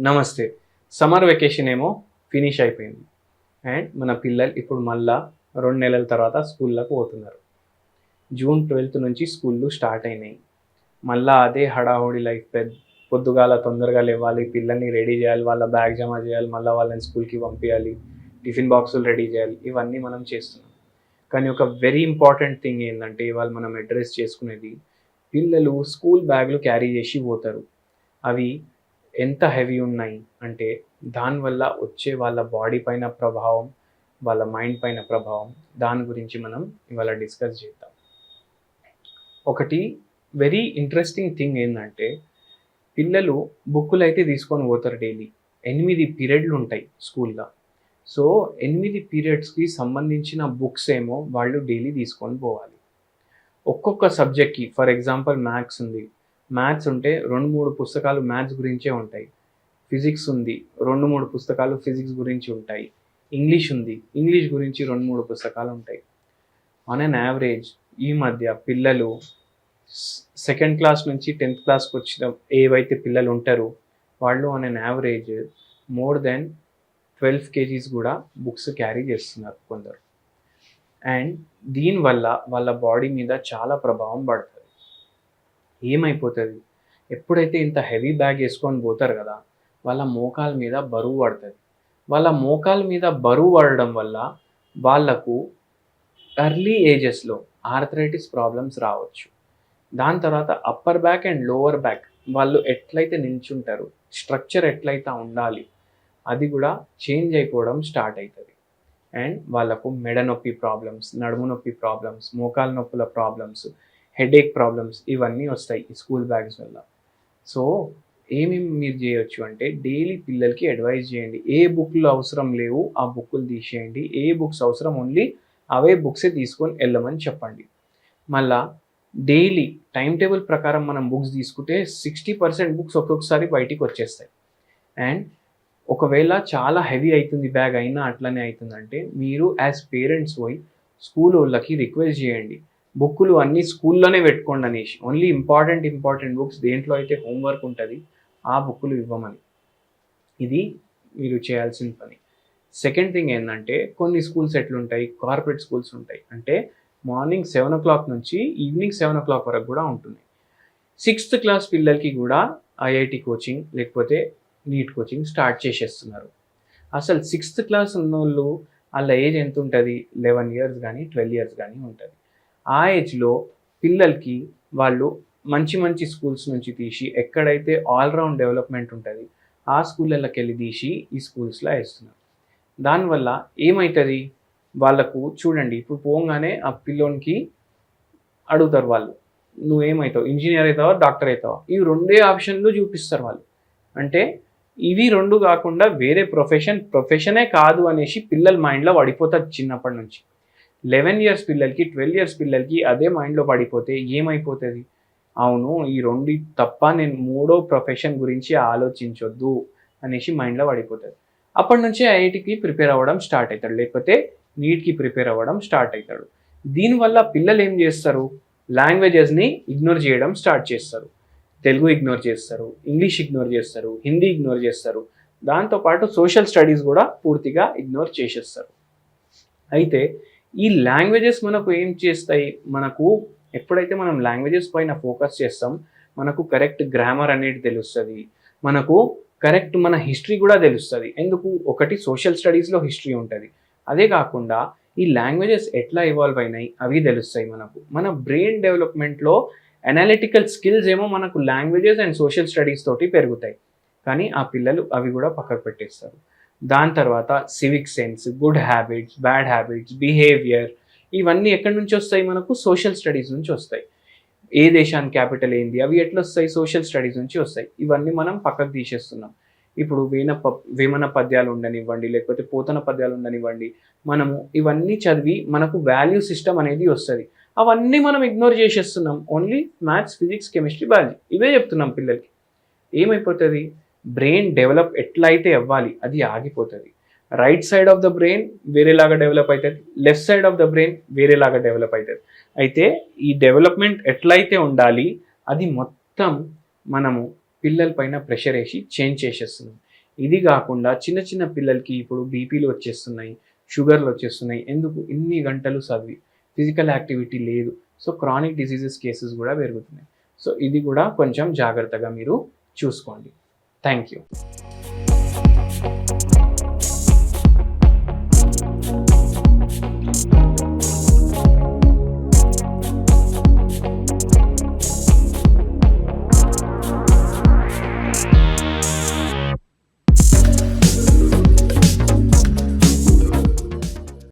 నమస్తే. Summer vacation ఏమో finish అయిపోయింది. అండ్ మన పిల్లలు ఇప్పుడు మళ్ళా రెండు నెలల తర్వాత స్కూళ్ళకు పోతున్నారు. జూన్ ట్వెల్త్ నుంచి స్కూళ్ళు స్టార్ట్ అయినాయి. మళ్ళా అదే హడాహుడి లైఫ్ పెద్ద పొద్దుగాల తొందరగా లేవాలి పిల్లల్ని రెడీ చేయాలి వాళ్ళ బ్యాగ్ జమ చేయాలి మళ్ళీ వాళ్ళని స్కూల్కి పంపించాలి టిఫిన్ బాక్సులు రెడీ చేయాలి ఇవన్నీ మనం చేస్తున్నాం. కానీ ఒక వెరీ ఇంపార్టెంట్ థింగ్ ఏంటంటే ఇవాళ మనం అడ్రస్ చేసుకునేది పిల్లలు స్కూల్ బ్యాగ్లు క్యారీ చేసి పోతారు. అవి ఎంత హెవీ ఉన్నాయి అంటే దానివల్ల వచ్చే వాళ్ళ బాడీ పైన ప్రభావం వాళ్ళ మైండ్ పైన ప్రభావం దాని గురించి మనం ఇవాళ డిస్కస్ చేద్దాం. ఒకటి వెరీ ఇంట్రెస్టింగ్ థింగ్ ఏంటంటే పిల్లలు బుక్కులు అయితే తీసుకొని పోతారు డైలీ ఎనిమిది పీరియడ్లు ఉంటాయి స్కూల్లో సో ఎనిమిది పీరియడ్స్కి సంబంధించిన బుక్స్ ఏమో వాళ్ళు డైలీ తీసుకొని పోవాలి. ఒక్కొక్క సబ్జెక్ట్కి ఫర్ ఎగ్జాంపుల్ మ్యాథ్స్ ఉంది. మ్యాథ్స్ ఉంటే రెండు మూడు పుస్తకాలు మ్యాథ్స్ గురించే ఉంటాయి. ఫిజిక్స్ ఉంది రెండు మూడు పుస్తకాలు ఫిజిక్స్ గురించి ఉంటాయి. ఇంగ్లీష్ ఉంది ఇంగ్లీష్ గురించి రెండు మూడు పుస్తకాలు ఉంటాయి. ఆన్ అన్ యావరేజ్ ఈ మధ్య పిల్లలు సెకండ్ క్లాస్ నుంచి టెన్త్ క్లాస్కి వచ్చిన ఏవైతే పిల్లలు ఉంటారో వాళ్ళు on an average more than twelve kgs కూడా బుక్స్ క్యారీ చేస్తున్నారు కొందరు. అండ్ దీనివల్ల వాళ్ళ బాడీ మీద చాలా ప్రభావం పడుతుంది. ఏమైపోతుంది? ఎప్పుడైతే ఇంత హెవీ బ్యాగ్ వేసుకొని పోతారు కదా వాళ్ళ మోకాల మీద బరువు పడుతుంది. వాళ్ళ మోకాల మీద బరువు పడడం వల్ల వాళ్ళకు ఎర్లీ ఏజెస్లో ఆర్థరైటిస్ ప్రాబ్లమ్స్ రావచ్చు. దాని తర్వాత upper back and lower back వాళ్ళు ఎట్లయితే నిల్చుంటారు స్ట్రక్చర్ ఎట్లయితే ఉండాలి అది కూడా చేంజ్ అయిపోవడం స్టార్ట్ అవుతుంది అండ్ వాళ్ళకు మెడ నొప్పి ప్రాబ్లమ్స్ నడుము నొప్పి ప్రాబ్లమ్స్ మోకాల నొప్పుల ప్రాబ్లమ్స్ హెడేక్ ప్రాబ్లమ్స్ ఇవన్నీ వస్తాయి ఈ స్కూల్ బ్యాగ్స్ వల్ల. సో ఏమేమి మీరు చేయొచ్చు అంటే డైలీ పిల్లలకి అడ్వైజ్ చేయండి. ఏ బుక్లు అవసరం లేవు ఆ బుక్కులు తీసేయండి. ఏ బుక్స్ అవసరం ఓన్లీ అవే బుక్సే తీసుకొని వెళ్ళమని చెప్పండి. మళ్ళా డైలీ టైం టేబుల్ ప్రకారం మనం బుక్స్ తీసుకుంటే సిక్స్టీ పర్సెంట్ బుక్స్ ఒక్కొక్కసారి బయటికి వచ్చేస్తాయి. అండ్ ఒకవేళ చాలా హెవీ అవుతుంది బ్యాగ్ అయినా అట్లనే అవుతుందంటే మీరు యాజ్ పేరెంట్స్ పోయి స్కూల్ వాళ్ళకి రిక్వెస్ట్ చేయండి. బుక్కులు అన్నీ స్కూల్లోనే పెట్టుకోండి అనేసి ఓన్లీ ఇంపార్టెంట్ ఇంపార్టెంట్ బుక్స్ దేంట్లో అయితే హోంవర్క్ ఉంటుంది ఆ బుక్కులు ఇవ్వమని. ఇది మీరు చేయాల్సిన పని. సెకండ్ థింగ్ ఏంటంటే కొన్ని స్కూల్స్ ఎట్లుంటాయి కార్పొరేట్ స్కూల్స్ ఉంటాయి. అంటే మార్నింగ్ సెవెన్ ఓ క్లాక్ నుంచి ఈవినింగ్ సెవెన్ ఓ క్లాక్ వరకు కూడా ఉంటుంది సిక్స్త్ క్లాస్ పిల్లలకి కూడా ఐఐటి కోచింగ్ లేకపోతే నీట్ కోచింగ్ స్టార్ట్ చేసేస్తున్నారు. అసలు సిక్స్త్ క్లాస్ ఉన్నోళ్ళు వాళ్ళ ఏజ్ ఎంత ఉంటుంది లెవెన్ ఇయర్స్ కానీ ట్వెల్వ్ ఇయర్స్ కానీ ఉంటుంది. ఆ ఏజ్లో పిల్లలకి వాళ్ళు మంచి మంచి స్కూల్స్ నుంచి తీసి ఎక్కడైతే ఆల్రౌండ్ డెవలప్మెంట్ ఉంటుంది ఆ స్కూళ్ళకి వెళ్ళి తీసి ఈ స్కూల్స్లో వేస్తున్నారు. దానివల్ల ఏమవుతుంది వాళ్ళకు చూడండి ఇప్పుడు పోగానే ఆ పిల్లోనికి అడుగుతారు వాళ్ళు నువ్వేమవుతావు ఇంజనీర్ అవుతావా డాక్టర్ అవుతావా ఇవి రెండే ఆప్షన్లు చూపిస్తారు వాళ్ళు. అంటే ఇవి రెండు కాకుండా వేరే ప్రొఫెషన్ ప్రొఫెషనే కాదు అనేసి పిల్లల మైండ్లో పడిపోతారు చిన్నప్పటి నుంచి. లెవెన్ ఇయర్స్ పిల్లలకి ట్వెల్వ్ ఇయర్స్ పిల్లలకి అదే మైండ్లో పడిపోతే ఏమైపోతుంది? అవును ఈ రెండు తప్ప నేను మూడో ప్రొఫెషన్ గురించి ఆలోచించొద్దు అనేసి మైండ్లో పడిపోతుంది. అప్పటి నుంచి ఐఐటికి ప్రిపేర్ అవ్వడం స్టార్ట్ అవుతాడు లేకపోతే నీట్కి ప్రిపేర్ అవ్వడం స్టార్ట్ అవుతాడు దీనివల్ల పిల్లలు ఏం చేస్తారు? లాంగ్వేజెస్ని ఇగ్నోర్ చేయడం స్టార్ట్ చేస్తారు. తెలుగు ఇగ్నోర్ చేస్తారు. ఇంగ్లీష్ ఇగ్నోర్ చేస్తారు. హిందీ ఇగ్నోర్ చేస్తారు. దాంతోపాటు సోషల్ స్టడీస్ కూడా పూర్తిగా ఇగ్నోర్ చేసేస్తారు. అయితే ఈ లాంగ్వేజెస్ మనకు ఏం చేస్తాయి? మనకు ఎప్పుడైతే మనం లాంగ్వేజెస్ పైన ఫోకస్ చేస్తాం మనకు కరెక్ట్ గ్రామర్ అనేది తెలుస్తుంది. మనకు కరెక్ట్ మన హిస్టరీ కూడా తెలుస్తుంది. ఎందుకు? ఒకటి సోషల్ స్టడీస్లో హిస్టరీ ఉంటుంది. అదే కాకుండా ఈ లాంగ్వేజెస్ ఎట్లా ఇవాల్వ్ అయినాయి? అవి తెలుస్తాయి మనకు. మన బ్రెయిన్ డెవలప్మెంట్లో అనాలిటికల్ స్కిల్స్ ఏమో మనకు లాంగ్వేజెస్ అండ్ సోషల్ స్టడీస్ తోటి పెరుగుతాయి. కానీ ఆ పిల్లలు అవి కూడా పక్కకు పెట్టేస్తారు. దాని తర్వాత civic sense good habits bad habits behaviour ఇవన్నీ ఎక్కడి నుంచి వస్తాయి మనకు? సోషల్ స్టడీస్ నుంచి వస్తాయి. ఏ దేశానికి క్యాపిటల్ ఏంది? అవి ఎట్లా వస్తాయి? సోషల్ స్టడీస్ నుంచి వస్తాయి. ఇవన్నీ మనం పక్కకు తీసేస్తున్నాం. ఇప్పుడు వీణ ప వేమన పద్యాలు ఉండనివ్వండి లేకపోతే పోతన పద్యాలు ఉండనివ్వండి మనము ఇవన్నీ చదివి మనకు వాల్యూ సిస్టమ్ అనేది వస్తుంది. అవన్నీ మనం ఇగ్నోర్ చేసేస్తున్నాం. Only maths physics chemistry biology ఇవే చెప్తున్నాం పిల్లలకి. ఏమైపోతుంది? బ్రెయిన్ డెవలప్ ఎట్లయితే అవ్వాలి అది ఆగిపోతుంది. Right side of the brain వేరేలాగా డెవలప్ అవుతుంది left side of the brain వేరేలాగా డెవలప్ అవుతుంది అయితే ఈ డెవలప్మెంట్ ఎట్లయితే ఉండాలి అది మొత్తం మనము పిల్లల పైన ప్రెషర్ వేసి చేంజ్ చేసేస్తున్నాం ఇది కాకుండా చిన్న చిన్న పిల్లలకి ఇప్పుడు బీపీలు వచ్చేస్తున్నాయి షుగర్లు వచ్చేస్తున్నాయి ఎందుకు? ఇన్ని గంటలు చదివి ఫిజికల్ యాక్టివిటీ లేదు. సో క్రానిక్ డిసీజెస్ కేసెస్ కూడా పెరుగుతున్నాయి. సో ఇది కూడా కొంచెం జాగ్రత్తగా మీరు చూసుకోండి. Thank you.